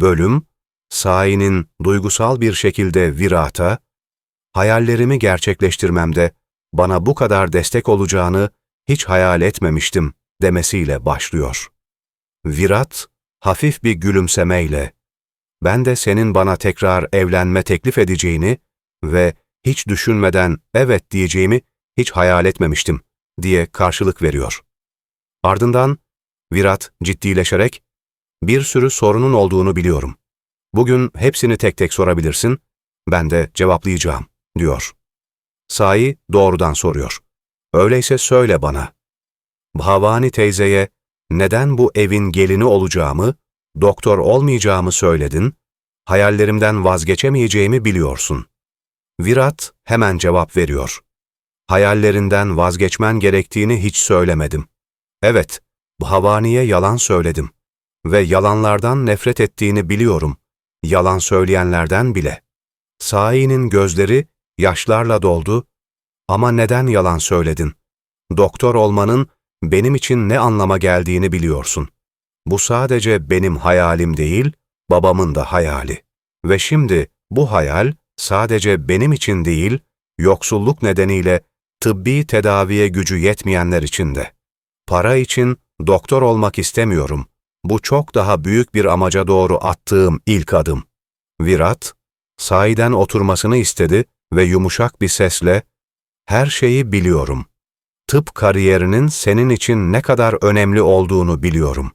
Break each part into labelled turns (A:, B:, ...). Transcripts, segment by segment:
A: Bölüm, Sai'nin duygusal bir şekilde Virat'a, hayallerimi gerçekleştirmemde bana bu kadar destek olacağını hiç hayal etmemiştim demesiyle başlıyor. Virat, hafif bir gülümsemeyle, ben de senin bana tekrar evlenme teklif edeceğini ve hiç düşünmeden evet diyeceğimi hiç hayal etmemiştim diye karşılık veriyor. Ardından Virat ciddileşerek, bir sürü sorunun olduğunu biliyorum. Bugün hepsini tek tek sorabilirsin, ben de cevaplayacağım, diyor. Sai doğrudan soruyor. Öyleyse söyle bana. Bhavani teyzeye neden bu evin gelini olacağımı, doktor olmayacağımı söyledin, hayallerimden vazgeçemeyeceğimi biliyorsun. Virat hemen cevap veriyor. Hayallerinden vazgeçmen gerektiğini hiç söylemedim. Evet, Bhavani'ye yalan söyledim ve yalanlardan nefret ettiğini biliyorum, yalan söyleyenlerden bile. Sai'nin gözleri yaşlarla doldu ama neden yalan söyledin? Doktor olmanın benim için ne anlama geldiğini biliyorsun. Bu sadece benim hayalim değil, babamın da hayali. Ve şimdi bu hayal sadece benim için değil, yoksulluk nedeniyle tıbbi tedaviye gücü yetmeyenler için de. Para için doktor olmak istemiyorum. Bu çok daha büyük bir amaca doğru attığım ilk adım. Virat, sahiden oturmasını istedi ve yumuşak bir sesle, her şeyi biliyorum. Tıp kariyerinin senin için ne kadar önemli olduğunu biliyorum.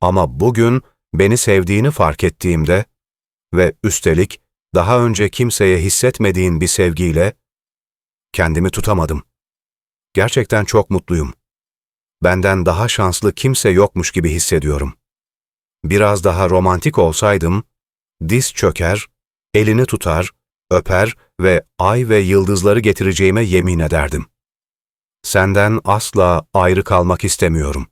A: Ama bugün beni sevdiğini fark ettiğimde ve üstelik daha önce kimseye hissetmediğin bir sevgiyle kendimi tutamadım. Gerçekten çok mutluyum. Benden daha şanslı kimse yokmuş gibi hissediyorum. Biraz daha romantik olsaydım, diz çöker, elini tutar, öper ve ay ve yıldızları getireceğime yemin ederdim. Senden asla ayrı kalmak istemiyorum.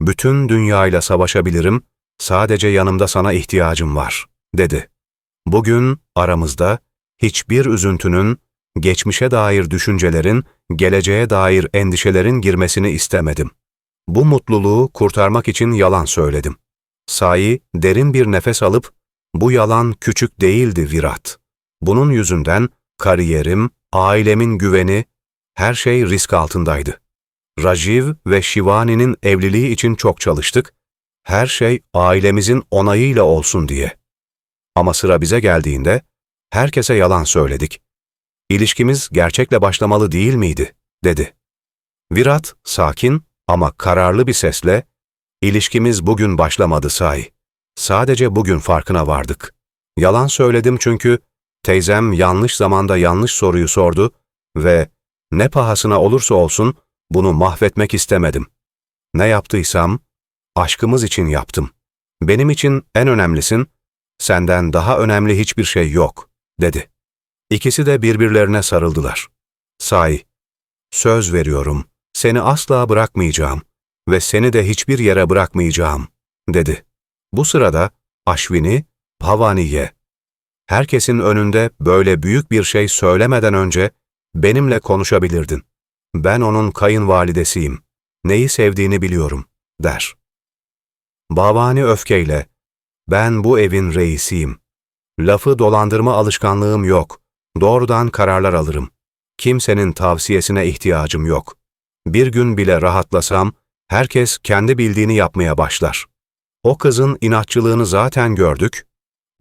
A: Bütün dünyayla savaşabilirim, sadece yanımda sana ihtiyacım var, dedi. Bugün aramızda hiçbir üzüntünün, geçmişe dair düşüncelerin, geleceğe dair endişelerin girmesini istemedim. Bu mutluluğu kurtarmak için yalan söyledim. Sahi derin bir nefes alıp, bu yalan küçük değildi Virat. Bunun yüzünden kariyerim, ailemin güveni, her şey risk altındaydı. Rajiv ve Shivani'nin evliliği için çok çalıştık, her şey ailemizin onayıyla olsun diye. Ama sıra bize geldiğinde, herkese yalan söyledik. İlişkimiz gerçekle başlamalı değil miydi, dedi. Virat, sakin ama kararlı bir sesle, İlişkimiz bugün başlamadı sahi. Sadece bugün farkına vardık. Yalan söyledim çünkü teyzem yanlış zamanda yanlış soruyu sordu ve ne pahasına olursa olsun bunu mahvetmek istemedim. Ne yaptıysam aşkımız için yaptım. Benim için en önemlisin, senden daha önemli hiçbir şey yok, dedi. İkisi de birbirlerine sarıldılar. Say, söz veriyorum, seni asla bırakmayacağım ve seni de hiçbir yere bırakmayacağım, dedi. Bu sırada Aşvini, Bhavani'ye, herkesin önünde böyle büyük bir şey söylemeden önce benimle konuşabilirdin. Ben onun kayınvalidesiyim. Neyi sevdiğini biliyorum, der. Bhavani öfkeyle, ben bu evin reisiyim. Lafı dolandırma alışkanlığım yok. Doğrudan kararlar alırım. Kimsenin tavsiyesine ihtiyacım yok. Bir gün bile rahatlasam, herkes kendi bildiğini yapmaya başlar. O kızın inatçılığını zaten gördük.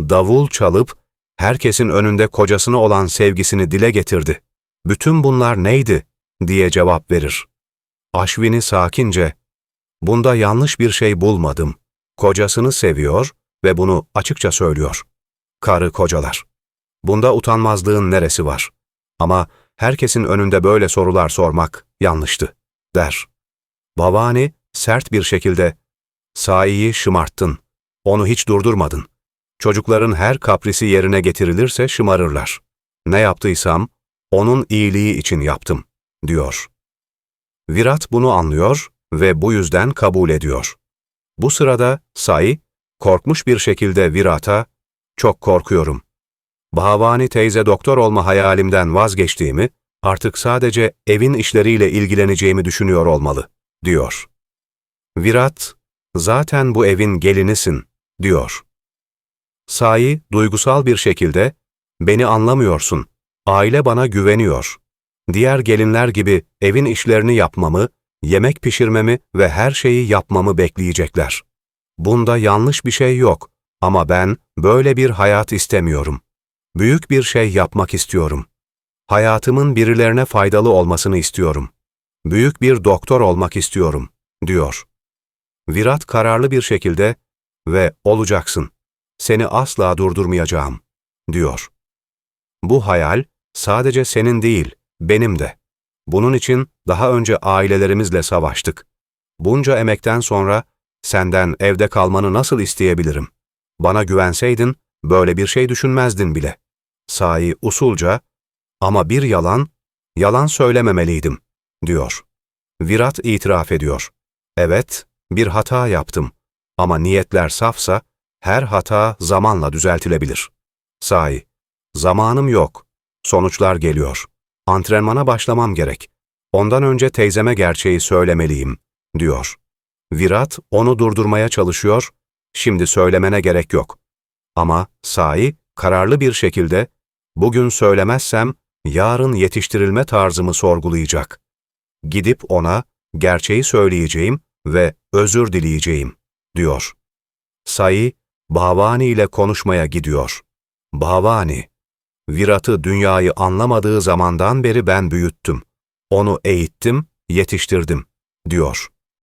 A: Davul çalıp, herkesin önünde kocasına olan sevgisini dile getirdi. Bütün bunlar neydi? diye cevap verir. Aşvini sakince, bunda yanlış bir şey bulmadım. Kocasını seviyor ve bunu açıkça söylüyor. Karı kocalar. Bunda utanmazlığın neresi var? Ama herkesin önünde böyle sorular sormak yanlıştı, der. Bavani sert bir şekilde, Sai'yi şımarttın, onu hiç durdurmadın. Çocukların her kaprisi yerine getirilirse şımarırlar. Ne yaptıysam, onun iyiliği için yaptım, diyor. Virat bunu anlıyor ve bu yüzden kabul ediyor. Bu sırada Sai, korkmuş bir şekilde Virat'a, çok korkuyorum. Bahavani teyze doktor olma hayalimden vazgeçtiğimi, artık sadece evin işleriyle ilgileneceğimi düşünüyor olmalı, diyor. Virat, zaten bu evin gelinisin, diyor. Sai duygusal bir şekilde, beni anlamıyorsun, aile bana güveniyor. Diğer gelinler gibi evin işlerini yapmamı, yemek pişirmemi ve her şeyi yapmamı bekleyecekler. Bunda yanlış bir şey yok ama ben böyle bir hayat istemiyorum. Büyük bir şey yapmak istiyorum. Hayatımın birilerine faydalı olmasını istiyorum. Büyük bir doktor olmak istiyorum, diyor. Virat kararlı bir şekilde ve olacaksın. Seni asla durdurmayacağım, diyor. Bu hayal sadece senin değil, benim de. Bunun için daha önce ailelerimizle savaştık. Bunca emekten sonra senden evde kalmanı nasıl isteyebilirim? Bana güvenseydin böyle bir şey düşünmezdin bile. Sahi usulca ama bir yalan, yalan söylememeliydim, diyor. Virat itiraf ediyor. Evet, bir hata yaptım ama niyetler safsa her hata zamanla düzeltilebilir. Sahi, zamanım yok. Sonuçlar geliyor. Antrenmana başlamam gerek. Ondan önce teyzeme gerçeği söylemeliyim, diyor. Virat onu durdurmaya çalışıyor, şimdi söylemene gerek yok. Ama Sai kararlı bir şekilde, bugün söylemezsem yarın yetiştirilme tarzımı sorgulayacak. Gidip ona gerçeği söyleyeceğim ve özür dileyeceğim, diyor. Sai, Bhavani ile konuşmaya gidiyor. Bhavani, Virat'ı dünyayı anlamadığı zamandan beri ben büyüttüm. Onu eğittim, yetiştirdim, diyor.